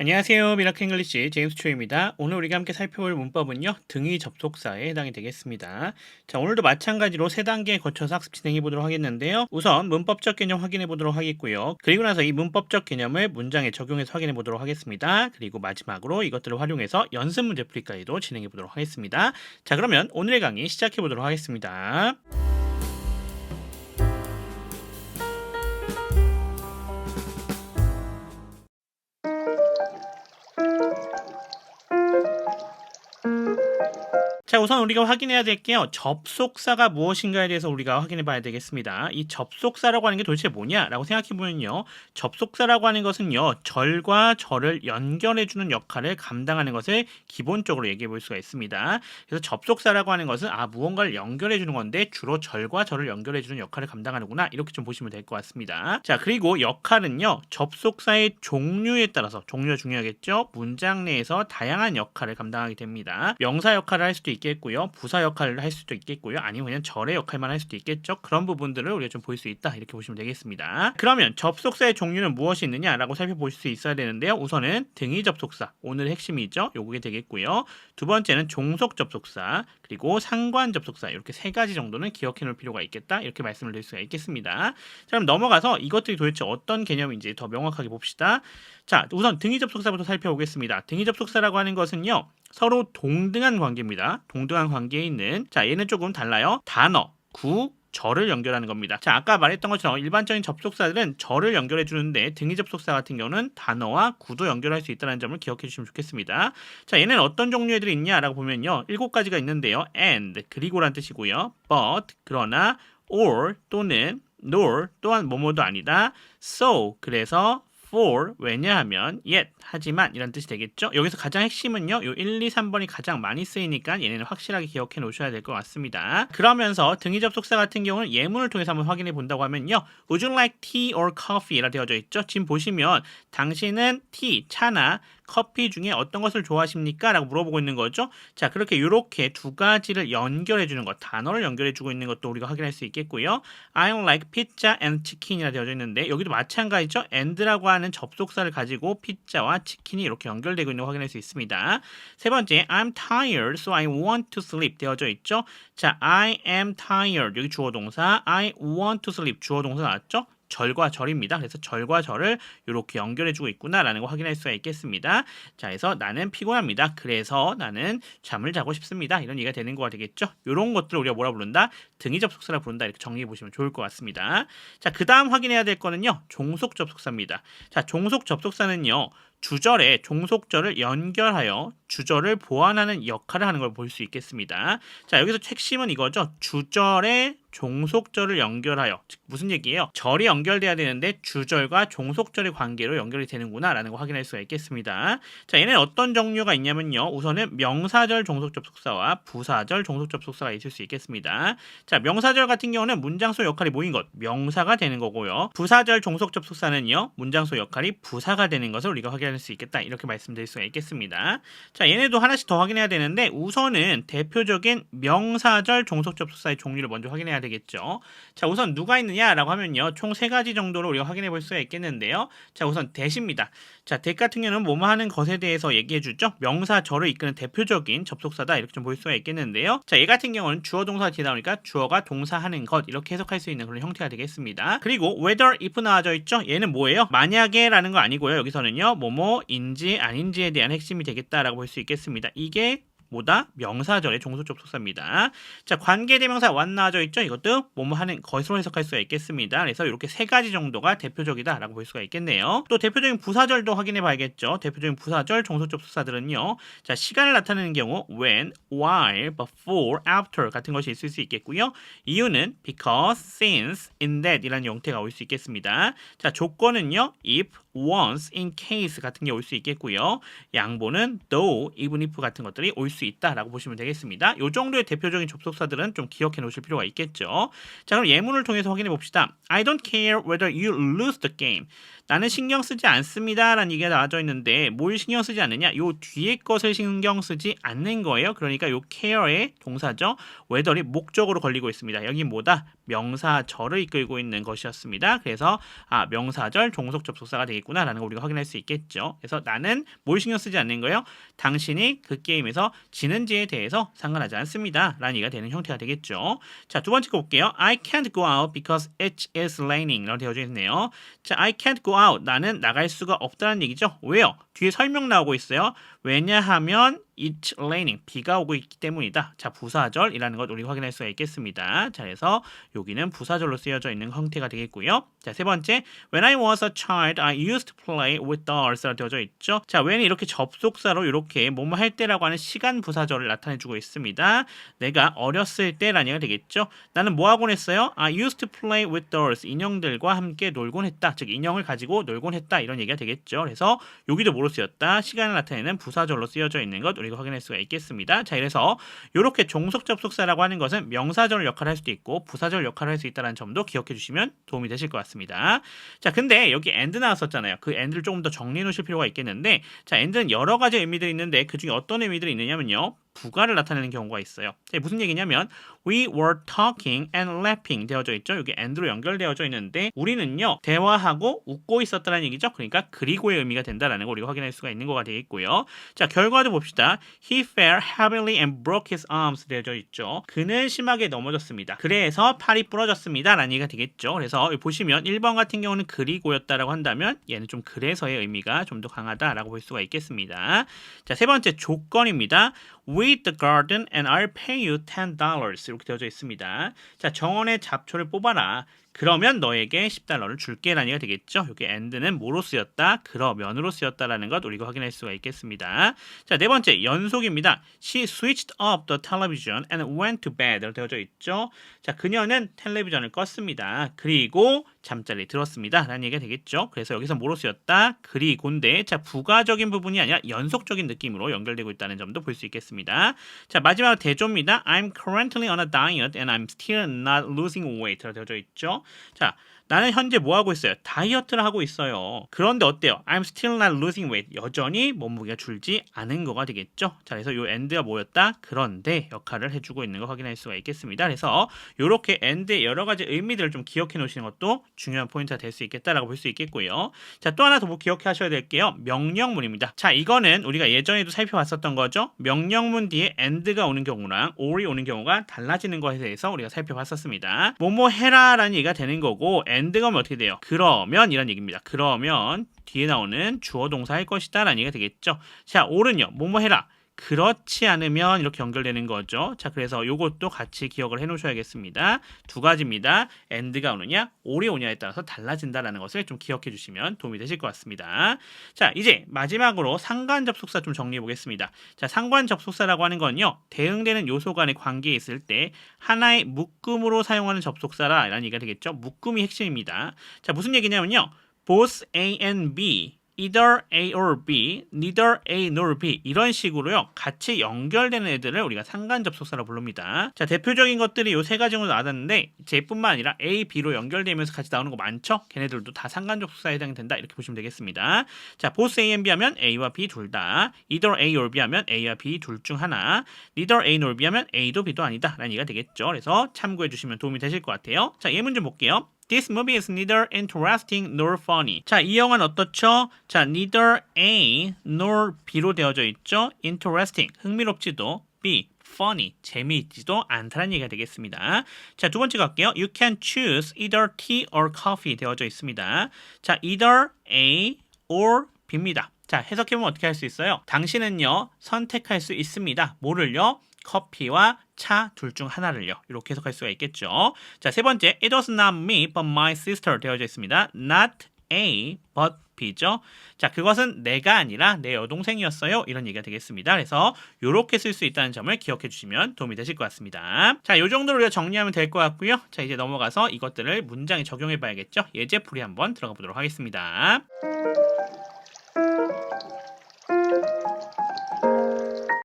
안녕하세요. 미라클 잉글리시 제임스 초입니다. 오늘 우리가 함께 살펴볼 문법은요. 등위 접속사에 해당이 되겠습니다. 자, 오늘도 마찬가지로 세 단계에 거쳐서 학습 진행해 보도록 하겠는데요. 우선 문법적 개념 확인해 보도록 하겠고요. 그리고 나서 이 문법적 개념을 문장에 적용해서 확인해 보도록 하겠습니다. 그리고 마지막으로 이것들을 활용해서 연습 문제 풀이까지도 진행해 보도록 하겠습니다. 자, 그러면 오늘의 강의 시작해 보도록 하겠습니다. 자, 우선 우리가 확인해야 될 게요. 접속사가 무엇인가에 대해서 우리가 확인해 봐야 되겠습니다. 이 접속사라고 하는 게 도대체 뭐냐라고 생각해 보면요. 접속사라고 하는 것은요. 절과 절을 연결해 주는 역할을 감당하는 것을 기본적으로 얘기해 볼 수가 있습니다. 그래서 접속사라고 하는 것은 아, 무언가를 연결해 주는 건데 주로 절과 절을 연결해 주는 역할을 감당하는구나. 이렇게 좀 보시면 될 것 같습니다. 자, 그리고 역할은요. 접속사의 종류에 따라서 종류가 중요하겠죠. 문장 내에서 다양한 역할을 감당하게 됩니다. 명사 역할을 할 수도 있 겠고요. 부사 역할을 할 수도 있겠고요. 아니면 그냥 절의 역할만 할 수도 있겠죠. 그런 부분들을 우리가 좀 볼 수 있다. 이렇게 보시면 되겠습니다. 그러면 접속사의 종류는 무엇이 있느냐라고 살펴볼 수 있어야 되는데요. 우선은 등위 접속사. 오늘 핵심이죠. 요게 되겠고요. 두 번째는 종속 접속사, 그리고 상관 접속사. 이렇게 세 가지 정도는 기억해 놓을 필요가 있겠다. 이렇게 말씀을 드릴 수가 있겠습니다. 자, 그럼 넘어가서 이것들이 도대체 어떤 개념인지 더 명확하게 봅시다. 자, 우선 등위 접속사부터 살펴보겠습니다. 등위 접속사라고 하는 것은요. 서로 동등한 관계입니다. 동등한 관계에 있는 자 얘는 조금 달라요. 단어, 구, 절을 연결하는 겁니다. 자 아까 말했던 것처럼 일반적인 접속사들은 절을 연결해 주는데 등위 접속사 같은 경우는 단어와 구도 연결할 수 있다는 점을 기억해 주시면 좋겠습니다. 자 얘는 어떤 종류의 애들이 있냐라고 보면요. 일곱 가지가 있는데요. and 그리고란 뜻이고요. but 그러나 or 또는 nor 또한 뭐뭐도 아니다. so 그래서 for 왜냐하면 yet 하지만 이런 뜻이 되겠죠. 여기서 가장 핵심은요. 요 1, 2, 3번이 가장 많이 쓰이니까 얘네는 확실하게 기억해 놓으셔야 될 것 같습니다. 그러면서 등위 접속사 같은 경우는 예문을 통해서 한번 확인해 본다고 하면요. Would you like tea or coffee? 라 되어져 있죠. 지금 보시면 당신은 티, 차나 커피 중에 어떤 것을 좋아하십니까? 라고 물어보고 있는 거죠. 자, 그렇게 이렇게 두 가지를 연결해 주는 것, 단어를 연결해 주고 있는 것도 우리가 확인할 수 있겠고요. I like pizza and chicken이라 되어져 있는데 여기도 마찬가지죠. and라고 하는 접속사를 가지고 피자와 치킨이 이렇게 연결되고 있는 걸 확인할 수 있습니다. 세 번째, I'm tired, so I want to sleep 되어져 있죠. 자, I am tired 여기 주어 동사, I want to sleep 주어 동사 나왔죠. 절과 절입니다. 그래서 절과 절을 이렇게 연결해주고 있구나라는 걸 확인할 수가 있겠습니다. 자, 그래서 나는 피곤합니다. 그래서 나는 잠을 자고 싶습니다. 이런 얘기가 되는 거가 되겠죠. 이런 것들을 우리가 뭐라 부른다? 등위 접속사라 부른다. 이렇게 정리해 보시면 좋을 것 같습니다. 자, 그 다음 확인해야 될 거는요. 종속 접속사입니다. 자, 종속 접속사는요. 주절에 종속절을 연결하여 주절을 보완하는 역할을 하는 걸 볼 수 있겠습니다. 자, 여기서 핵심은 이거죠. 주절에 종속절을 연결하여 즉 무슨 얘기예요? 절이 연결돼야 되는데 주절과 종속절의 관계로 연결이 되는구나라는 걸 확인할 수가 있겠습니다. 자, 얘는 어떤 종류가 있냐면요. 우선은 명사절 종속접속사와 부사절 종속접속사가 있을 수 있겠습니다. 자, 명사절 같은 경우는 문장 속 역할이 모인 것 명사가 되는 거고요. 부사절 종속접속사는요. 문장 속 역할이 부사가 되는 것을 우리가 확인할 수 있겠다. 이렇게 말씀드릴 수가 있겠습니다. 자, 얘네도 하나씩 더 확인해야 되는데 우선은 대표적인 명사절 종속접속사의 종류를 먼저 확인해야 되겠 죠. 자, 우선 누가 있느냐라고 하면요. 총 세 가지 정도로 우리가 확인해 볼 수가 있겠는데요. 자, 우선 대시입니다. 자, 대 같은 경우는 뭐뭐 하는 것에 대해서 얘기해 주죠. 명사절을 이끄는 대표적인 접속사다. 이렇게 좀 볼 수가 있겠는데요. 자, 얘 같은 경우는 주어 동사 뒤에 나오니까 주어가 동사하는 것 이렇게 해석할 수 있는 그런 형태가 되겠습니다. 그리고 whether if 나와져 있죠. 얘는 뭐예요? 만약에라는 거 아니고요. 여기서는요. 뭐뭐인지 아닌지에 대한 핵심이 되겠다라고 볼 수 있겠습니다. 이게 뭐다? 명사절의 종속접속사입니다. 자, 관계대명사 완 나와져 있죠? 이것도 뭐뭐 하는 것으로 해석할 수가 있겠습니다. 그래서 이렇게 세 가지 정도가 대표적이다라고 볼 수가 있겠네요. 또 대표적인 부사절도 확인해 봐야겠죠. 대표적인 부사절 종속접속사들은요. 자, 시간을 나타내는 경우 when, while, before, after 같은 것이 있을 수 있겠고요. 이유는 because, since, in that 이라는 형태가 올 수 있겠습니다. 자, 조건은요. if, once, in case 같은 게 올 수 있겠고요. 양보는 though, even if 같은 것들이 올 수 있다라고 보시면 되겠습니다. 이 정도의 대표적인 접속사들은 좀 기억해 놓으실 필요가 있겠죠. 자, 그럼 예문을 통해서 확인해 봅시다. I don't care whether you lose the game. 나는 신경 쓰지 않습니다. 라는 얘기가 나와져 있는데 뭘 신경 쓰지 않느냐? 요 뒤에 것을 신경 쓰지 않는 거예요. 그러니까 요 care의 동사죠. whether이 목적으로 걸리고 있습니다. 여기 뭐다? 명사절을 이끌고 있는 것이었습니다. 그래서 아, 명사절 종속 접속사가 되겠 되겠구나 라는 걸 우리가 확인할 수 있겠죠. 그래서 나는 뭘 신경 쓰지 않는 거예요? 당신이 그 게임에서 지는지에 대해서 상관하지 않습니다. 라는 얘기가 되는 형태가 되겠죠. 자, 두 번째 거 볼게요. I can't go out because it is raining. 라고 되어져 있네요. 자, I can't go out. 나는 나갈 수가 없다는 얘기죠. 왜요? 뒤에 설명 나오고 있어요. 왜냐하면 it's raining. 비가 오고 있기 때문이다. 자, 부사절이라는 것 우리 확인할 수가 있겠습니다. 자, 그래서 여기는 부사절로 쓰여져 있는 형태가 되겠고요. 자, 세 번째. When I was a child, I used to play with dolls. 라고 되어져 있죠. 자, when이 이렇게 접속사로 이렇게 뭐뭐 할 때라고 하는 시간 부사절을 나타내주고 있습니다. 내가 어렸을 때라는 얘기가 되겠죠. 나는 뭐 하곤 했어요? I used to play with dolls. 인형들과 함께 놀곤 했다. 즉, 인형을 가지고 놀곤 했다. 이런 얘기가 되겠죠. 그래서 여기도 뭐로 쓰였다? 시간을 나타내는 부사절로 쓰여져 있는 것 우리 가 확인할 수가 있겠습니다. 자, 그래서 이렇게 종속 접속사라고 하는 것은 명사절 역할을 할 수도 있고 부사절 역할을 할 수 있다는 점도 기억해 주시면 도움이 되실 것 같습니다. 자, 근데 여기 and 나왔었잖아요. 그 and를 조금 더 정리해 놓으실 필요가 있겠는데 자, and는 여러 가지 의미들이 있는데 그 중에 어떤 의미들이 있느냐면요. 부가를 나타내는 경우가 있어요. 자, 무슨 얘기냐면 we were talking and laughing 되어져 있죠. 여기 and로 연결되어져 있는데 우리는요 대화하고 웃고 있었다는 얘기죠. 그러니까 그리고의 의미가 된다라는 걸 우리가 확인할 수가 있는 거가 되겠고요. 자 결과도 봅시다. He fell heavily and broke his arms 되어져 있죠. 그는 심하게 넘어졌습니다. 그래서 팔이 부러졌습니다 라는 얘기가 되겠죠. 그래서 보시면 1번 같은 경우는 그리고였다라고 한다면 얘는 좀 그래서의 의미가 좀 더 강하다라고 볼 수가 있겠습니다. 자 세 번째 조건입니다. With the garden and I'll pay you $10 이렇게 되어져 있습니다. 자, 정원의 잡초를 뽑아라. 그러면 너에게 10달러를 줄게 라는 얘기가 되겠죠. 여기 and는 뭐로 쓰였다? 그러면으로 쓰였다라는 것 우리가 확인할 수가 있겠습니다. 자, 네 번째 연속입니다. She switched up the television and went to bed로 되어져 있죠. 자, 그녀는 텔레비전을 껐습니다. 그리고 잠자리 들었습니다. 라는 얘기가 되겠죠. 그래서 여기서 뭐로 쓰였다? 그리고인데 자, 부가적인 부분이 아니라 연속적인 느낌으로 연결되고 있다는 점도 볼 수 있겠습니다. 자, 마지막으로 대조입니다. I'm currently on a diet and I'm still not losing weight로 되어져 있죠. 자, 나는 현재 뭐 하고 있어요? 다이어트를 하고 있어요. 그런데 어때요? I'm still not losing weight. 여전히 몸무게가 줄지 않은 거가 되겠죠. 자, 그래서 요 and가 뭐였다? 그런데 역할을 해주고 있는 거 확인할 수가 있겠습니다. 그래서 이렇게 and의 여러 가지 의미들을 좀 기억해 놓으시는 것도 중요한 포인트가 될 수 있겠다라고 볼 수 있겠고요. 자, 또 하나 더뭐 기억해 하셔야 될 게요. 명령문입니다. 자, 이거는 우리가 예전에도 살펴봤었던 거죠. 명령문 뒤에 and가 오는 경우랑 or이 오는 경우가 달라지는 것에 대해서 우리가 살펴봤었습니다. 뭐뭐 해라라는 얘기가 되는 거고 오면 어떻게 돼요? 그러면 이란 얘기입니다. 그러면 뒤에 나오는 주어 동사 할 것이다 라는 얘기가 되겠죠. 자, or은요. 뭐뭐 해라. 그렇지 않으면 이렇게 연결되는 거죠. 자, 그래서 이것도 같이 기억을 해 놓으셔야겠습니다. 두 가지입니다. and가 오느냐, 올이 오냐에 따라서 달라진다라는 것을 좀 기억해 주시면 도움이 되실 것 같습니다. 자, 이제 마지막으로 상관 접속사 좀 정리해 보겠습니다. 자, 상관 접속사라고 하는 건요. 대응되는 요소 간의 관계에 있을 때 하나의 묶음으로 사용하는 접속사라라는 얘기가 되겠죠. 묶음이 핵심입니다. 자, 무슨 얘기냐면요. both A and B either A or B, neither A nor B 이런 식으로요 같이 연결되는 애들을 우리가 상관 접속사로 부릅니다. 자 대표적인 것들이 요 세 가지 정도 나왔는데 J뿐만 아니라 A, B로 연결되면서 같이 나오는 거 많죠? 걔네들도 다 상관 접속사에 해당이 된다 이렇게 보시면 되겠습니다. 자 both A and B 하면 A와 B 둘 다, either A or B 하면 A와 B 둘 중 하나, neither A nor B 하면 A도 B도 아니다 라는 얘기가 되겠죠. 그래서 참고해 주시면 도움이 되실 것 같아요. 자 예문 좀 볼게요. This movie is neither interesting nor funny. 자, 이 영화는 어떻죠? 자, neither A nor B로 되어져 있죠. interesting, 흥미롭지도 B, funny, 재미있지도 않다는 얘기가 되겠습니다. 자, 두 번째 갈게요. You can choose either tea or coffee 되어져 있습니다. 자, either A or B입니다. 자, 해석해보면 어떻게 할 수 있어요? 당신은요, 선택할 수 있습니다. 뭐를요? 커피와 차 둘 중 하나를요. 이렇게 해석할 수가 있겠죠. 자, 세 번째. It was not me, but my sister 되어져 있습니다. Not A, but B죠. 자, 그것은 내가 아니라 내 여동생이었어요. 이런 얘기가 되겠습니다. 그래서 이렇게 쓸 수 있다는 점을 기억해 주시면 도움이 되실 것 같습니다. 자, 이 정도로 우리가 정리하면 될 것 같고요. 자, 이제 넘어가서 이것들을 문장에 적용해 봐야겠죠. 예제풀이 한번 들어가 보도록 하겠습니다.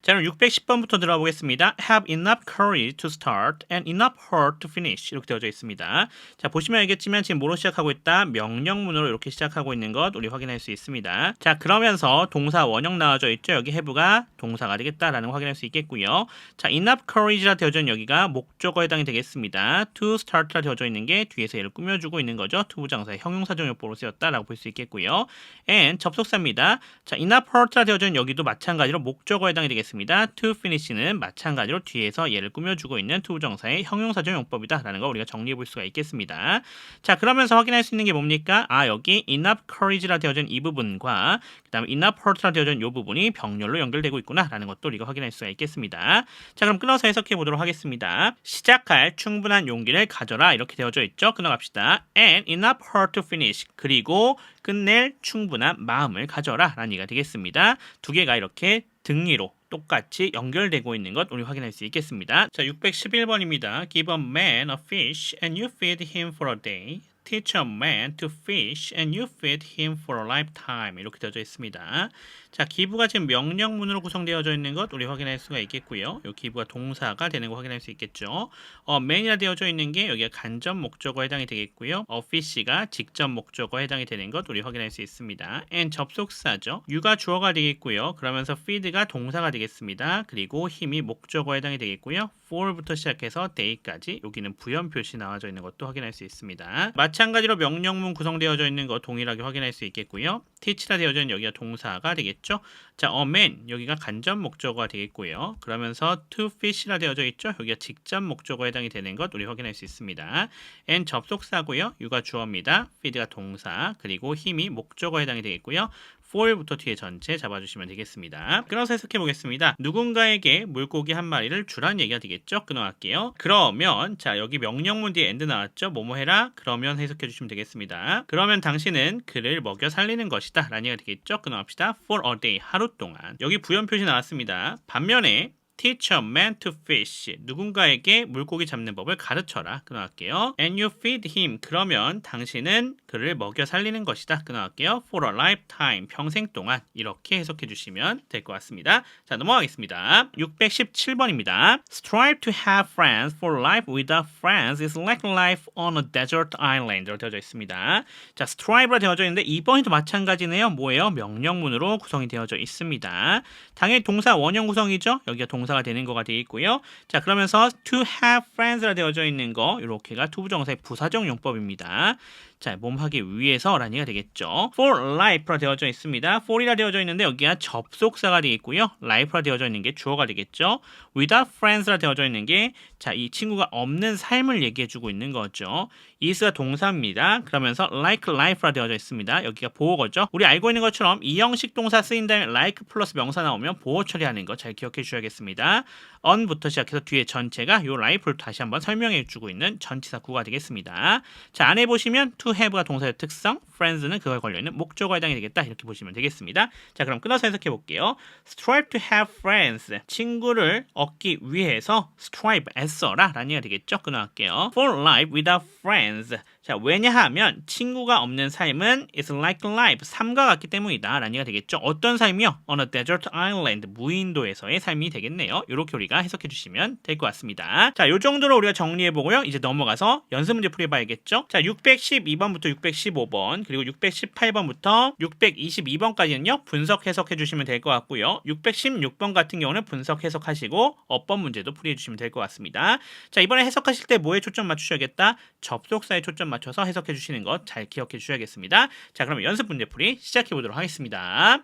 자, 그럼 610번부터 들어보겠습니다. Have enough courage to start and enough heart to finish 이렇게 되어져 있습니다. 자, 보시면 알겠지만 지금 뭐로 시작하고 있다? 명령문으로 이렇게 시작하고 있는 것 우리 확인할 수 있습니다. 자, 그러면서 동사 원형 나와져 있죠. 여기 have가 동사가 되겠다라는 거 확인할 수 있겠고요. 자, enough courage라 되어져 있는 여기가 목적어에 해당이 되겠습니다. to start라 되어져 있는 게 뒤에서 얘를 꾸며주고 있는 거죠. to 부장사의 형용사정용법으로 쓰였다라고 볼 수 있겠고요. and 접속사입니다. 자, enough heart라 되어져 있는 여기도 마찬가지로 목적어에 해당이 되겠습니다. To finish는 마찬가지로 뒤에서 얘를 꾸며주고 있는 to 부정사의 형용사적 용법이다라는 거 우리가 정리해 볼 수가 있겠습니다. 자, 그러면서 확인할 수 있는 게 뭡니까? 아, 여기 enough courage라 되어진 이 부분과 그다음에 enough heart라 되어진 이 부분이 병렬로 연결되고 있구나라는 것도 우리가 확인할 수가 있겠습니다. 자, 그럼 끊어서 해석해 보도록 하겠습니다. 시작할 충분한 용기를 가져라 이렇게 되어져 있죠. 끊어갑시다. and enough heart to finish 그리고 끝낼 충분한 마음을 가져라 라는 얘기가 되겠습니다. 두 개가 이렇게 등리로 똑같이 연결되고 있는 것 우리 확인할 수 있겠습니다. 자, 611번입니다. Give a man a fish and you feed him for a day. Teach a man to fish and you feed him for a lifetime. 이렇게 되어져 있습니다. 자, 기부가 지금 명령문으로 구성되어져 있는 것 우리 확인할 수가 있겠고요. 이 기부가 동사가 되는 거 확인할 수 있겠죠. 어, man이라 되어져 있는 게 여기가 간접 목적어에 해당이 되겠고요. 어, fish가 직접 목적어에 해당이 되는 것 우리 확인할 수 있습니다. and 접속사죠. 유가 주어가 되겠고요. 그러면서 feed가 동사가 되겠습니다. 그리고 힘이 목적어에 해당이 되겠고요. for부터 시작해서 day까지 여기는 부연 표시 나와져 있는 것도 확인할 수 있습니다. 마 찬가지로 명령문 구성되어져 있는 것 동일하게 확인할 수 있겠고요. teach라 되어져 있는 여기가 동사가 되겠죠. 자, a man 여기가 간접 목적어가 되겠고요. 그러면서 to fish라 되어져 있죠. 여기가 직접 목적어에 해당이 되는 것 우리 확인할 수 있습니다. and 접속사고요. 유가 주어입니다. feed가 동사 그리고 힘이 목적어에 해당이 되겠고요. For부터 뒤에 전체 잡아주시면 되겠습니다. 끊어서 해석해 보겠습니다. 누군가에게 물고기 한 마리를 주란 얘기가 되겠죠? 끊어갈게요. 그러면 자 여기 명령문 뒤에 end 나왔죠? 뭐뭐 해라? 그러면 해석해 주시면 되겠습니다. 그러면 당신은 그를 먹여 살리는 것이다 라는 얘기가 되겠죠? 끊어갑시다. for a day 하루 동안 여기 부연 표시 나왔습니다. 반면에 teach a man to fish. 누군가에게 물고기 잡는 법을 가르쳐라. 끊어갈게요. And you feed him. 그러면 당신은 그를 먹여 살리는 것이다. 끊어갈게요. For a lifetime. 평생 동안. 이렇게 해석해 주시면 될 것 같습니다. 자, 넘어가겠습니다. 617번입니다. Strive to have friends for life without friends is like life on a desert island. 로 되어져 있습니다. 자, strive라 되어져 있는데 2번이 도 마찬가지네요. 뭐예요? 명령문으로 구성이 되어져 있습니다. 당연히 동사 원형 구성이죠. 여기가 동사 가 되는 거가 되어 있고요. 자, 그러면서 to have friends라 되어져 있는 거 이렇게가 투부정사의 부사적 용법입니다. 자, 몸하기 위해서라는 얘기가 되겠죠. for life라 되어져 있습니다. for이라 되어져 있는데 여기가 접속사가 되겠고요. life라 되어져 있는 게 주어가 되겠죠. without friends라 되어져 있는 게 자, 이 친구가 없는 삶을 얘기해 주고 있는 거죠. is가 동사입니다. 그러면서 like life라 되어져 있습니다. 여기가 보호거죠. 우리 알고 있는 것처럼 이 형식 동사 쓰인 다음에 like 플러스 명사 나오면 보호 처리하는 거 잘 기억해 주셔야겠습니다. on부터 시작해서 뒤에 전체가 요 life를 다시 한번 설명해 주고 있는 전치사 구가 되겠습니다. 자, 안에 보시면 to have가 동사의 특성, friends는 그거에 걸려있는 목적어에 해당이 되겠다. 이렇게 보시면 되겠습니다. 자, 그럼 끊어서 해석해 볼게요. strive to have friends. 친구를 얻기 위해서 strive, 애 써라. 라는 얘기가 되겠죠? 끊어갈게요. for life without friends. 자, 왜냐하면 친구가 없는 삶은 is like life, 삶과 같기 때문이다. 라는 얘기가 되겠죠. 어떤 삶이요? on a desert island, 무인도에서의 삶이 되겠네요. 이렇게 우리가 해석해 주시면 될 것 같습니다. 자, 요 정도로 우리가 정리해 보고요. 이제 넘어가서 연습 문제 풀이 봐야겠죠? 자, 612번부터 615번, 그리고 618번부터 622번까지는요. 분석 해석해 주시면 될 것 같고요. 616번 같은 경우는 분석 해석하시고 어법 문제도 풀이해 주시면 될 것 같습니다. 자, 이번에 해석하실 때 뭐에 초점 맞추셔야겠다? 접속사에 초점 맞춰서 해석해 주시는 것 잘 기억해 주셔야겠습니다. 자, 그럼 연습 문제 풀이 시작해 보도록 하겠습니다.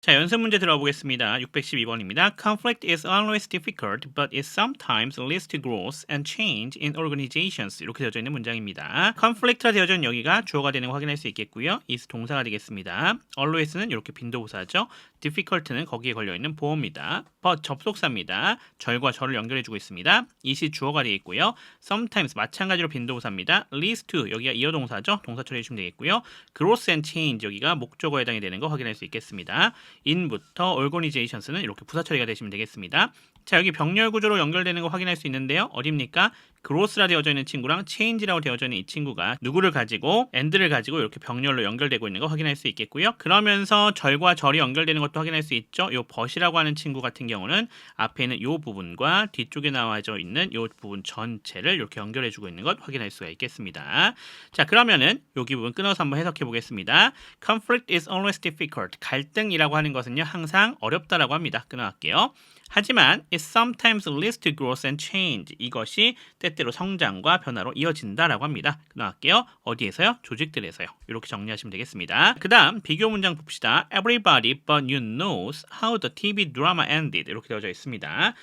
자, 연습 문제 들어보겠습니다. 612번입니다. Conflict is always difficult, but it sometimes leads to growth and change in organizations. 이렇게 되어져 있는 문장입니다. conflict라 되어져 있는 여기가 주어가 되는 거 확인할 수 있겠고요. is 동사가 되겠습니다. always는 이렇게 빈도부사죠. difficult는 거기에 걸려 있는 보어입니다. But 접속사입니다. 절과 절을 연결해주고 있습니다. it이 주어가 되어 있고요. sometimes 마찬가지로 빈도부사입니다. leads to 여기가 이어동사죠. 동사 처리해주시면 되겠고요. growth and change 여기가 목적어에 해당이 되는 거 확인할 수 있겠습니다. in부터 organizations는 이렇게 부사 처리가 되시면 되겠습니다. 자, 여기 병렬 구조로 연결되는 거 확인할 수 있는데요. 어딥니까? 그로스라 되어져 있는 친구랑 체인지라고 되어져 있는 이 친구가 누구를 가지고 엔드를 가지고 이렇게 병렬로 연결되고 있는 거 확인할 수 있겠고요. 그러면서 절과 절이 연결되는 것도 확인할 수 있죠. 요 벗이라고 하는 친구 같은 경우는 앞에 있는 요 부분과 뒤쪽에 나와져 있는 요 부분 전체를 이렇게 연결해 주고 있는 것 확인할 수가 있겠습니다. 자, 그러면은 여기 부분 끊어서 한번 해석해 보겠습니다. Conflict is always difficult. 갈등이라고 하는 것은요, 항상 어렵다라고 합니다. 끊어갈게요. 하지만 it sometimes leads to growth and change. 이것이 때 때로 성장과 변화로 이어진다라고 합니다. 나갈게요. 어디에서요? 조직들에서요. 이렇게 정리하시면 되겠습니다. 그 다음 비교 문장 봅시다. Everybody but you knows how the TV drama ended. 이렇게 되어져 있습니다.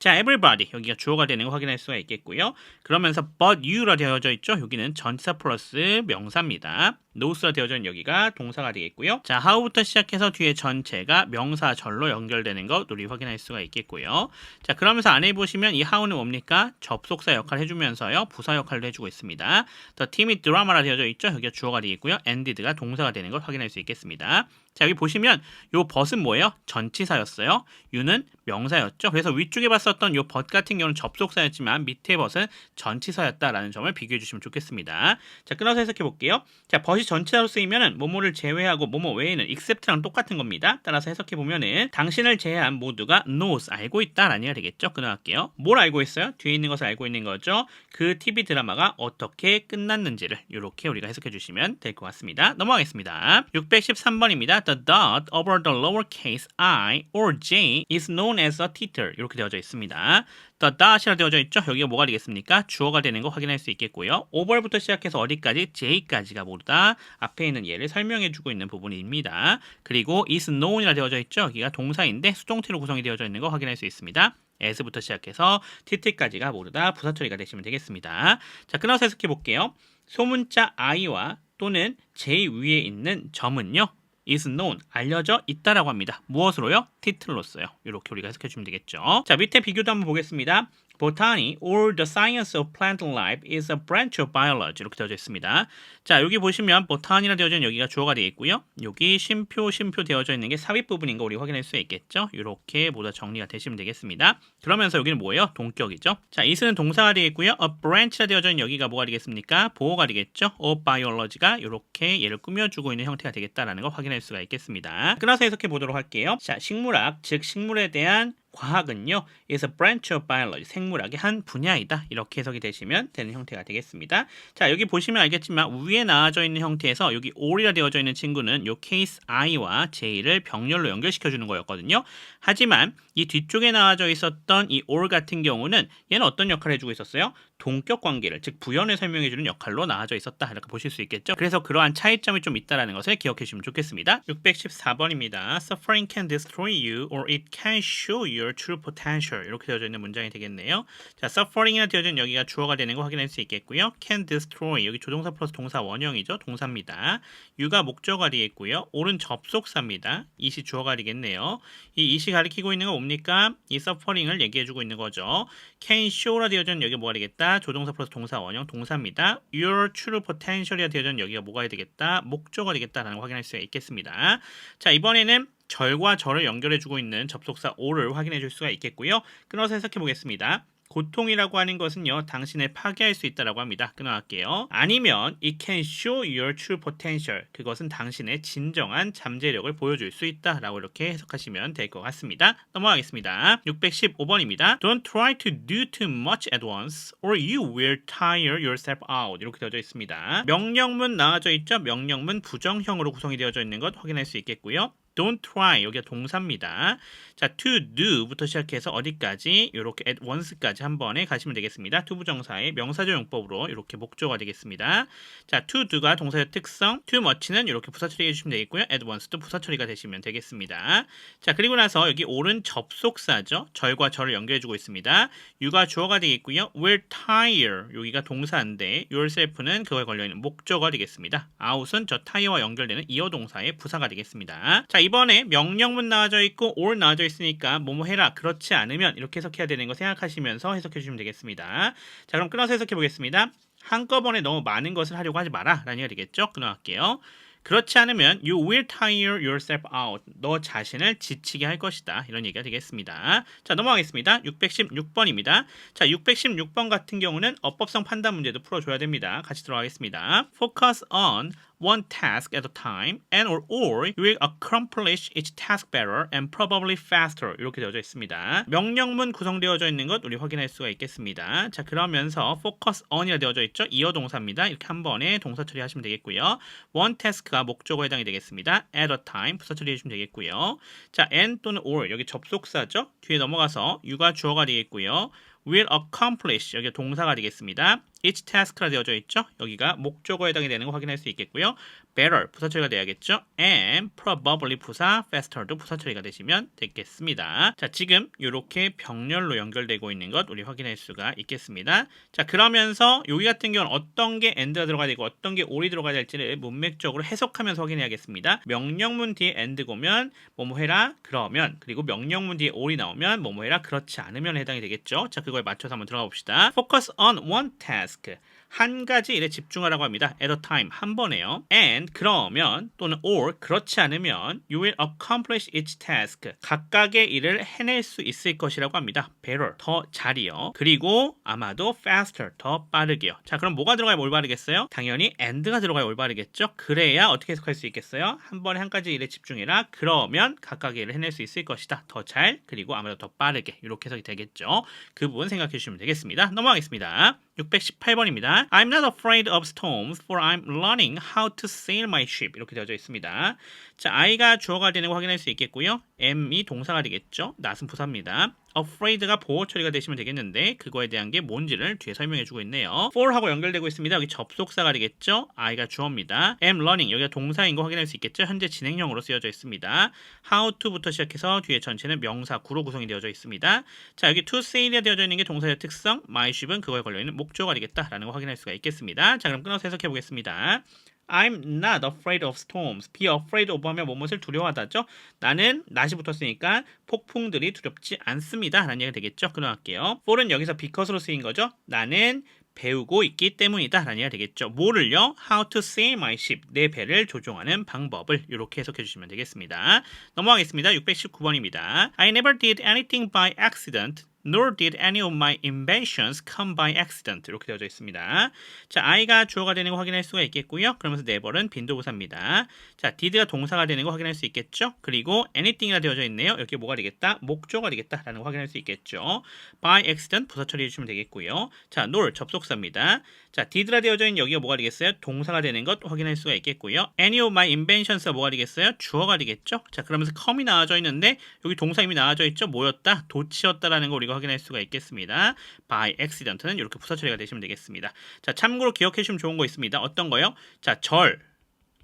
자, everybody 여기가 주어가 되는 거 확인할 수가 있겠고요. 그러면서 but you라 되어져 있죠. 여기는 전치사 플러스 명사입니다. knows라 되어져 있는 여기가 동사가 되겠고요. 자, how부터 시작해서 뒤에 전체가 명사절로 연결되는 것 우리 확인할 수가 있겠고요. 자, 그러면서 안에 보시면 이 how는 뭡니까? 접속사 역할을 해주면서요. 부사 역할도 해주고 있습니다. the team이 드라마라 되어져 있죠. 여기가 주어가 되겠고요. ended가 동사가 되는 걸 확인할 수 있겠습니다. 자, 여기 보시면 요 벗은 뭐예요? 전치사였어요. 유는 명사였죠. 그래서 위쪽에 봤었던 요 벗 같은 경우는 접속사였지만 밑에 벗은 전치사였다라는 점을 비교해 주시면 좋겠습니다. 자, 끊어서 해석해 볼게요. 자, 벗이 전치사로 쓰이면은 뭐뭐를 제외하고 뭐뭐 외에는 except랑 똑같은 겁니다. 따라서 해석해 보면은 당신을 제외한 모두가 knows 알고 있다라는 얘기가 되겠죠. 끊어갈게요. 뭘 알고 있어요? 뒤에 있는 것을 알고 있는 거죠. 그 TV 드라마가 어떻게 끝났는지를 이렇게 우리가 해석해 주시면 될 것 같습니다. 넘어가겠습니다. 613번입니다. The dot over the lowercase i or j is known as a title 이렇게 되어져 있습니다. The dot이라 되어져 있죠. 여기가 뭐가 되겠습니까? 주어가 되는 거 확인할 수 있겠고요. over부터 시작해서 어디까지? j까지가 모두 다 앞에 있는 예를 설명해 주고 있는 부분입니다. 그리고 is known이라 되어져 있죠. 여기가 동사인데 수동태로 구성이 되어져 있는 거 확인할 수 있습니다. as부터 시작해서 tt까지가 모두 다 부사 처리가 되시면 되겠습니다. 자, 끊어서 해석해 볼게요. 소문자 i와 또는 j 위에 있는 점은요. Is known 알려져 있다라고 합니다. 무엇으로요? 티틀로써요. 이렇게 우리가 해석해 주면 되겠죠. 자 밑에 비교도 한번 보겠습니다. Botany or the science of plant life is a branch of biology 이렇게 되어져 있습니다. 자 여기 보시면 botanic이라 되어져 있는 여기가 주어가 되어 있고요. 여기 쉼표 쉼표 되어져 있는 게 삽입 부분인 거 우리 확인할 수 있겠죠. 이렇게 모두 정리가 되시면 되겠습니다. 그러면서 여기는 뭐예요? 동격이죠. 자 is는 동사가 되겠고요. a branch라 되어져 있는 여기가 뭐가 되겠습니까? 보호가 되겠죠. of biology가 이렇게 얘를 꾸며주고 있는 형태가 되겠다라는 걸 확인할 수가 있겠습니다. 끊어서 해석해 보도록 할게요. 자 식물학 즉 식물에 대한 과학은요 is a branch of biology 생물학의 한 분야이다. 이렇게 해석이 되시면 되는 형태가 되겠습니다. 자 여기 보시면 알겠지만 위에 나와져 있는 형태에서 여기 all이라 되어져 있는 친구는 요 case i와 j를 병렬로 연결시켜 주는 거였거든요. 하지만 이 뒤쪽에 나와져 있었던 이 all 같은 경우는 얘는 어떤 역할을 해주고 있었어요 동격 관계를 즉 부연을 설명해 주는 역할로 나와져 있었다 이렇게 보실 수 있겠죠 그래서 그러한 차이점이 좀 있다라는 것을 기억해 주시면 좋겠습니다 614번입니다 suffering can destroy you or it can show you your true potential 이렇게 되어져 있는 문장이 되겠네요. 자, suffering이나 있는 여기가 주어가 되는 거 확인할 수 있겠고요. can destroy 여기 조동사 플러스 동사 원형이죠. 동사입니다. you가 목적어가 되겠고요. 오른 접속사입니다. 이시 주어가 되겠네요. 이 이시 가리키고 있는 건 뭡니까? 이 suffering을 얘기해 주고 있는 거죠. can show라 있는 여기 뭐가 되겠다? 조동사 플러스 동사 원형 동사입니다. your true potential이라 되어져 있는 여기가 뭐가 되겠다? 목적어가 되겠다라는 거 확인할 수 있겠습니다. 자, 이번에는 절과 절을 연결해주고 있는 접속사 o를 확인해 줄 수가 있겠고요. 끊어서 해석해 보겠습니다. 고통이라고 하는 것은요, 당신을 파괴할 수 있다라고 합니다. 끊어갈게요. 아니면 it can show your true potential. 그것은 당신의 진정한 잠재력을 보여줄 수 있다라고 이렇게 해석하시면 될 것 같습니다. 넘어가겠습니다. 615번입니다. Don't try to do too much at once, or you will tire yourself out. 이렇게 되어져 있습니다. 명령문 나와져 있죠? 명령문 부정형으로 구성이 되어져 있는 것 확인할 수 있겠고요. Don't try 여기가 동사입니다. 자, to do부터 시작해서 어디까지 이렇게 at once까지 한 번에 가시면 되겠습니다. to 부정사의 명사조 용법으로 이렇게 목조가 되겠습니다. 자, to do가 동사의 특성, too much는 이렇게 부사 처리해 주시면 되겠고요. at once도 부사 처리가 되시면 되겠습니다. 자, 그리고 나서 여기 오른 접속사죠. 절과 절을 연결해 주고 있습니다. you가 주어가 되겠고요. will tire 여기가 동사인데 yourself는 그거에 걸려 있는 목적어가 되겠습니다. out은 저 tire와 연결되는 이어 동사의 부사가 되겠습니다. 자, 이 번에 명령문 나와져 있고 or 나와져 있으니까 뭐뭐 해라 그렇지 않으면 이렇게 해석해야 되는 거 생각하시면서 해석해 주시면 되겠습니다. 자 그럼 끊어서 해석해 보겠습니다. 한꺼번에 너무 많은 것을 하려고 하지 마라 라는 얘기가 되겠죠. 끊어갈게요. 그렇지 않으면 you will tire yourself out. 너 자신을 지치게 할 것이다. 이런 얘기가 되겠습니다. 자, 넘어가겠습니다. 616번입니다. 자, 616번 같은 경우는 어법성 판단 문제도 풀어줘야 됩니다. 같이 들어가겠습니다. Focus on one task at a time and or, or you will accomplish each task better and probably faster 이렇게 되어져 있습니다. 명령문 구성되어져 있는 것 우리 확인할 수가 있겠습니다. 자 그러면서 focus on이라 되어져 있죠. 이어 동사입니다. 이렇게 한 번에 동사 처리하시면 되겠고요. one task가 목적어 해당이 되겠습니다. at a time 부사 처리해 주시면 되겠고요. 자 and 또는 or 여기 접속사죠. 뒤에 넘어가서 you가 주어가 되겠고요. will accomplish 여기 동사가 되겠습니다. Each task라 되어져 있죠. 여기가 목적어에 해당이 되는 거 확인할 수 있겠고요. better 부사 처리가 돼야겠죠. and probably 부사 faster도 부사 처리가 되시면 되겠습니다. 자, 지금 이렇게 병렬로 연결되고 있는 것 우리 확인할 수가 있겠습니다. 자, 그러면서 여기 같은 경우는 어떤 게 and가 들어가야 되고 어떤 게 or이 들어가야 될지를 문맥적으로 해석하면서 확인해야겠습니다. 명령문 뒤에 and 오면 뭐뭐 해라 그러면 그리고 명령문 뒤에 or이 나오면 뭐뭐 해라 그렇지 않으면 해당이 되겠죠. 자, 그거에 맞춰서 한번 들어가 봅시다. focus on one task 한 가지 일에 집중하라고 합니다. at a time 한 번에요. and 그러면 또는 or 그렇지 않으면 you will accomplish each task 각각의 일을 해낼 수 있을 것이라고 합니다. better 더 잘이요. 그리고 아마도 faster 더 빠르게요. 자 그럼 뭐가 들어가야 올바르겠어요? 당연히 and가 들어가야 올바르겠죠. 그래야 어떻게 해석할 수 있겠어요? 한 번에 한 가지 일에 집중해라. 그러면 각각의 일을 해낼 수 있을 것이다. 더 잘 그리고 아마도 더 빠르게 이렇게 해석이 되겠죠. 그 부분 생각해 주시면 되겠습니다. 넘어가겠습니다. 618번입니다. I'm not afraid of storms for I'm learning how to sail my ship. 이렇게 되어져 있습니다. 자, I가 주어가 되는 거 확인할 수 있겠고요. M이 동사가 되겠죠. 낫은 부사입니다. afraid가 보호 처리가 되시면 되겠는데 그거에 대한 게 뭔지를 뒤에 설명해 주고 있네요. for하고 연결되고 있습니다. 여기 접속사가 되겠죠. I가 주어입니다. am learning 여기가 동사인 거 확인할 수 있겠죠. 현재 진행형으로 쓰여져 있습니다. how to부터 시작해서 뒤에 전체는 명사 구로 구성이 되어져 있습니다. 자, 여기 to sail이 되어져 있는 게 동사의 특성, my ship은 그거에 걸려 있는 목조가 되겠다라는 거 확인할 수가 있겠습니다. 자, 그럼 끊어서 해석해 보겠습니다. I'm not afraid of storms. Be afraid of 하면 무엇을 두려워하다죠. 나는 not이 붙었으니까 폭풍들이 두렵지 않습니다. 라는 얘기가 되겠죠. 끊어갈게요. for은 여기서 because로 쓰인 거죠. 나는 배우고 있기 때문이다 라는 얘기가 되겠죠. 뭐를요? How to sail my ship. 내 배를 조종하는 방법을 이렇게 해석해 주시면 되겠습니다. 넘어가겠습니다. 619번입니다. I never did anything by accident. Nor did any of my inventions come by accident. 이렇게 되어져 있습니다. 자, I가 주어가 되는 거 확인할 수가 있겠고요. 그러면서 never은 빈도부사입니다. 자, did가 동사가 되는 거 확인할 수 있겠죠. 그리고 anything이라 되어져 있네요. 여기 뭐가 되겠다? 목조가 되겠다라는 거 확인할 수 있겠죠. by accident 부사 처리해 주시면 되겠고요. 자, nor 접속사입니다. 자, did라 되어져 있는 여기가 뭐가 되겠어요? 동사가 되는 것 확인할 수가 있겠고요. Any of my inventions가 뭐가 되겠어요? 주어가 되겠죠. 자, 그러면서 come이 나와져 있는데 여기 동사 이미 나와져 있죠. 뭐였다? 도치였다라는 거 우리가 확인할 수가 있겠습니다. by accident는 이렇게 부사 처리가 되시면 되겠습니다. 자, 참고로 기억해 주시면 좋은 거 있습니다. 어떤 거요? 자, 절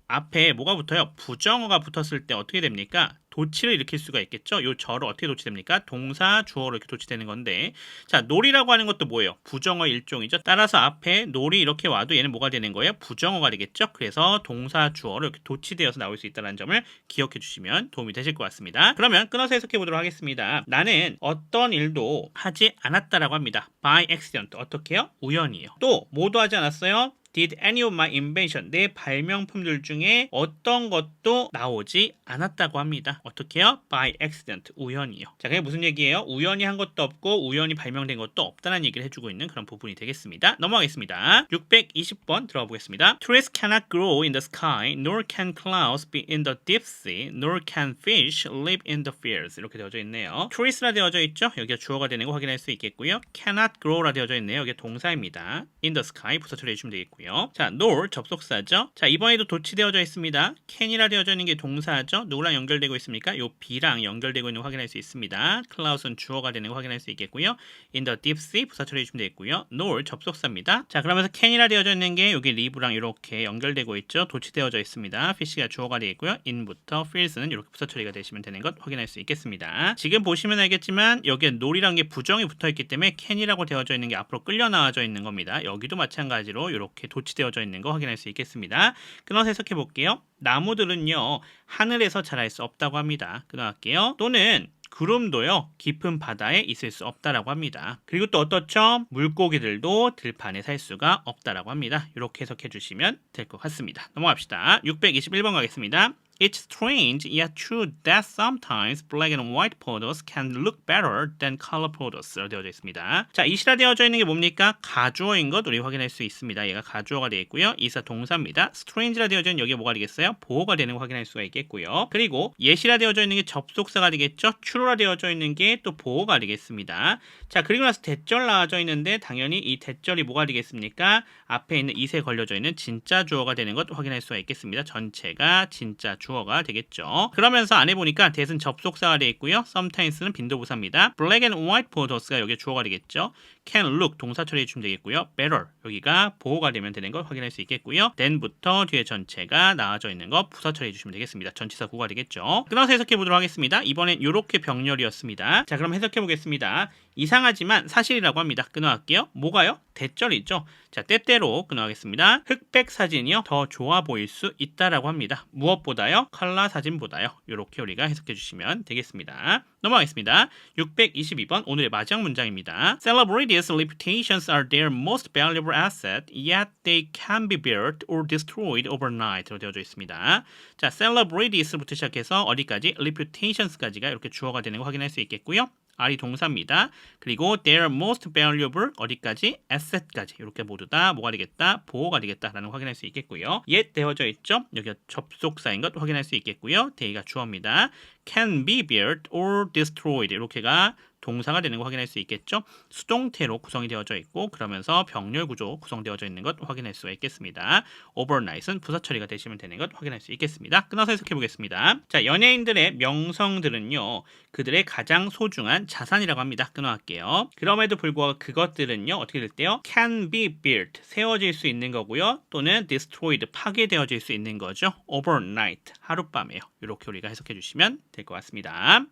앞에 뭐가 붙어요? 부정어가 붙었을 때 어떻게 됩니까? 도치를 일으킬 수가 있겠죠. 요 절을 어떻게 도치됩니까? 동사, 주어로 이렇게 도치되는 건데 자, 놀이라고 하는 것도 뭐예요? 부정어 일종이죠. 따라서 앞에 놀이 이렇게 와도 얘는 뭐가 되는 거예요? 부정어가 되겠죠. 그래서 동사, 주어로 이렇게 도치되어서 나올 수 있다는 점을 기억해 주시면 도움이 되실 것 같습니다. 그러면 끊어서 해석해 보도록 하겠습니다. 나는 어떤 일도 하지 않았다라고 합니다. by accident. 어떻게요? 우연이요. 또 뭐도 하지 않았어요? Did any of my invention 내 발명품들 중에 어떤 것도 나오지 않았다고 합니다. 어떻게요? By accident 우연이요. 자, 그게 무슨 얘기예요? 우연히 한 것도 없고 우연히 발명된 것도 없다는 얘기를 해주고 있는 그런 부분이 되겠습니다. 넘어가겠습니다. 620번 들어가 보겠습니다. Trees cannot grow in the sky, nor can clouds be in the deep sea, nor can fish live in the fields. 이렇게 되어져 있네요. Trees라 되어져 있죠? 여기가 주어가 되는 거 확인할 수 있겠고요. Cannot grow라 되어져 있네요. 여기 동사입니다. In the sky 부사 처리 해 주시면 되겠고요. 자, nor 접속사죠. 자, 이번에도 도치되어져 있습니다. can이라 되어져 있는 게 동사죠. 누구랑 연결되고 있습니까? 요 B랑 연결되고 있는 거 확인할 수 있습니다. cloud은 주어가 되는 거 확인할 수 있겠고요. in the deep sea 부사 처리해 주시면 되겠고요. nor 접속사입니다. 자, 그러면서 can이라 되어져 있는 게 여기 live랑 이렇게 연결되고 있죠. 도치되어져 있습니다. fish가 주어가 되겠고요. in부터 fields는 이렇게 부사 처리가 되시면 되는 것 확인할 수 있겠습니다. 지금 보시면 알겠지만 여기에 nol이란 게 부정이 붙어 있기 때문에 can이라고 되어져 있는 게 앞으로 끌려 나와져 있는 겁니다. 여기도 마찬가지로 이렇게 도치되어져 있는 거 확인할 수 있겠습니다. 끊어서 해석해 볼게요. 나무들은요 하늘에서 자랄 수 없다고 합니다. 끊어갈게요. 또는 구름도요 깊은 바다에 있을 수 없다라고 합니다. 그리고 또 어떻죠? 물고기들도 들판에 살 수가 없다라고 합니다. 이렇게 해석해 주시면 될 것 같습니다. 넘어갑시다. 621번 가겠습니다. It's strange yet true that sometimes black and white photos can look better than color photos 되어져 있습니다. 자, 이시라 되어져 있는 게 뭡니까? 가주어인 것 우리 확인할 수 있습니다. 얘가 가주어가 되어 있고요. 이사 동사입니다. strange라 되어져 있는 여기에 뭐가 되겠어요? 보호가 되는 거 확인할 수가 있겠고요. 그리고 예시라 되어져 있는 게 접속사가 되겠죠. true라 되어져 있는 게 또 보호가 되겠습니다. 자, 그리고 나서 대절 나와져 있는데 당연히 이 대절이 뭐가 되겠습니까? 앞에 있는 이세 걸려져 있는 진짜 주어가 되는 것 확인할 수가 있겠습니다. 전체가 진짜 주어 가 되겠죠. 그러면서 안에 보니까 대은 접속사가 되어 있고요. sometimes는 빈도부사입니다. black and white photos가 여기 주어가 되겠죠. can look 동사 처리해 주면 되겠고요. better 여기가 보호가 되면 되는 걸 확인할 수 있겠고요. then부터 뒤에 전체가 나와져 있는 거 부사 처리해 주시면 되겠습니다. 전치사 구가 되겠죠. 끊어서 해석해 보도록 하겠습니다. 이번엔 이렇게 병렬이었습니다. 자, 그럼 해석해 보겠습니다. 이상하지만 사실이라고 합니다. 끊어갈게요. 뭐가요? 대절이죠. 자, 때때로 끊어가겠습니다. 흑백 사진이요. 더 좋아 보일 수 있다라고 합니다. 무엇보다요? 컬러 사진보다요. 이렇게 우리가 해석해 주시면 되겠습니다. 넘어가겠습니다. 622번 오늘의 마지막 문장입니다. Celebrities' reputations are their most valuable asset, yet they can be built or destroyed overnight로 되어져 있습니다. 자, celebrities부터 시작해서 어디까지? reputations까지가 이렇게 주어가 되는 거 확인할 수 있겠고요. R이 동사입니다. 그리고 their most valuable 어디까지? asset까지 이렇게 모두 다 뭐가 되겠다? 보호가 되겠다라는 거 확인할 수 있겠고요. 옛 되어져 있죠? 여기가 접속사인 것 확인할 수 있겠고요. they가 주어입니다. can be built or destroyed 이렇게가 동사가 되는 거 확인할 수 있겠죠. 수동태로 구성이 되어져 있고 그러면서 병렬 구조 구성되어져 있는 것 확인할 수가 있겠습니다. overnight은 부사 처리가 되시면 되는 것 확인할 수 있겠습니다. 끊어서 해석해 보겠습니다. 자, 연예인들의 명성들은요. 그들의 가장 소중한 자산이라고 합니다. 끊어갈게요. 그럼에도 불구하고 그것들은요. 어떻게 될 때요? can be built 세워질 수 있는 거고요. 또는 destroyed 파괴되어질 수 있는 거죠. overnight 하룻밤에요. 이렇게 우리가 해석해 주시면 될 것 같습니다.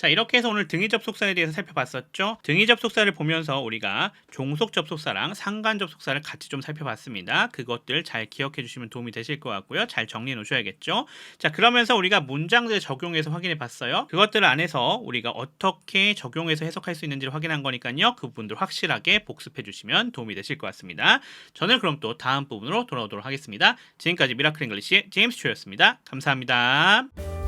자, 이렇게 해서 오늘 등위 접속사에 대해서 살펴봤었죠. 등위 접속사를 보면서 우리가 종속 접속사랑 상관 접속사를 같이 좀 살펴봤습니다. 그것들 잘 기억해 주시면 도움이 되실 것 같고요. 잘 정리해 놓으셔야겠죠. 자, 그러면서 우리가 문장들 적용해서 확인해 봤어요. 그것들 안에서 우리가 어떻게 적용해서 해석할 수 있는지를 확인한 거니까요. 그 부분들 확실하게 복습해 주시면 도움이 되실 것 같습니다. 저는 그럼 또 다음 부분으로 돌아오도록 하겠습니다. 지금까지 미라클 잉글리시의 제임스 초였습니다. 감사합니다.